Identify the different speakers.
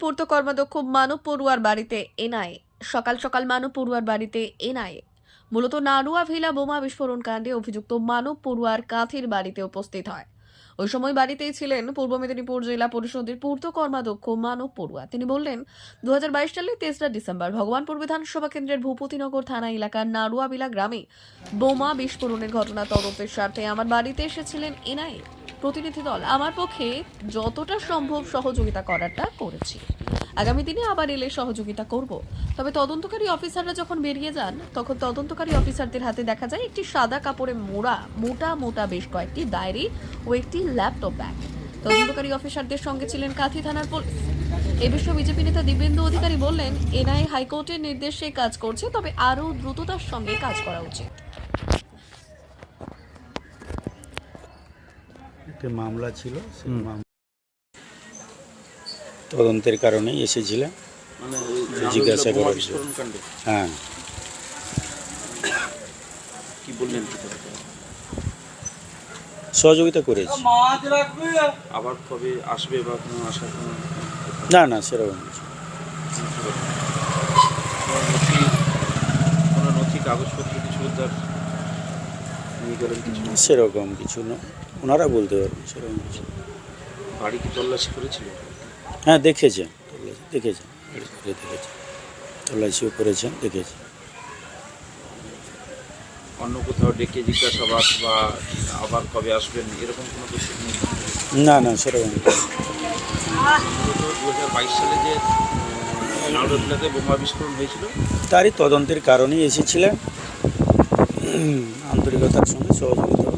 Speaker 1: পূর্ত কর্মাধ্যক্ষ মানব পড়ুয়ার বাড়িতে এনআইএ সকাল সকাল মানব পড়ুয়ার বাড়িতে এনআইএ মূলত নাড়ুয়া ভিলা বোমা বিস্ফোরণ কাণ্ডে অভিযুক্ত মানব পড়ুয়ার কাঁথির বাড়িতে উপস্থিত হয়। ওই সময় বাড়িতেই ছিলেন পূর্ব মেদিনীপুর জেলা পরিষদের পূর্ত কর্মাধ্যক্ষ মানব পড়ুয়া। তিনি বললেন দু হাজার বাইশ সালের তেসরা ডিসেম্বর ভগবানপুর বিধানসভা কেন্দ্রের ভূপতিনগর থানা এলাকার নাড়ুয়াবিলা গ্রামে বোমা বিস্ফোরণের ঘটনা তদন্তের স্বার্থে আমার বাড়িতে এসেছিলেন এনআইএ প্রতিনিধি দল আমার পক্ষে যতটা সম্ভব সহযোগিতা করাটা করেছি। আগামী দিনে আবার এলে সহযোগিতা করব। তবে তদন্তকারী অফিসাররা যখন বেরিয়ে যান, তখন তদন্তকারী অফিসারদের হাতে দেখা যায় একটি সাদা কাপড়ে মোড়া, মোটা মোটা বেশ কয়েকটি ডায়েরি ও একটি ল্যাপটপ ব্যাগ। তদন্তকারী অফিসারদের সঙ্গে ছিলেন কাথি থানার পুলিশ। এ বিষয়ে বিজেপি নেতা দিব্যেন্দু অধিকারী বললেন এনআই হাইকোর্টের নির্দেশে কাজ করছে, তবে আরও দ্রুততার সঙ্গে কাজ করা উচিত।
Speaker 2: একটি মামলা ছিল সেই মামলা তদন্তের কারণেই এসেছিলাম
Speaker 3: মানে
Speaker 2: জিজ্ঞাসা করার হ্যাঁ।
Speaker 3: কি বললেন
Speaker 2: সহযোগিতা করেছি।
Speaker 3: আবার কবে আসবে বা কোনো আশা
Speaker 2: না না সেরকম
Speaker 3: কোনো নথি কাগজপত্র কিছু উদ্ধার নিয়ে
Speaker 2: সেরকম কিছু না ওনারা বলতে পারবেন সেরকম কিছু।
Speaker 3: বাড়ি কি তল্লাশি করেছিল?
Speaker 2: হ্যাঁ দেখেছেন তল্লাশি দেখেছেন তল্লাশিও করেছেন দেখেছেন
Speaker 3: অন্য কোথাও ডেকে জিজ্ঞাসাবাদ বা আবার কবে আসবেন এরকম কোনো কিছু নেই।
Speaker 2: না না সেরকম
Speaker 3: দু হাজার বাইশ সালে যে নাওডাতে বোমা বিস্ফোরণ হয়েছিল?
Speaker 2: তারই তদন্তের কারণেই এসেছিলেন। আন্তরিকতার সঙ্গে সহযোগিতা